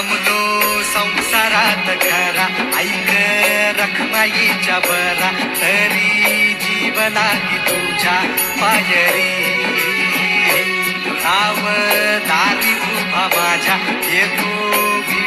जमलो संसारात खरा. ऐक रखमाईच्या बरा. तरी जीव लागी तुझ्या पायरी. सावधारी उभा माझ्या. येतो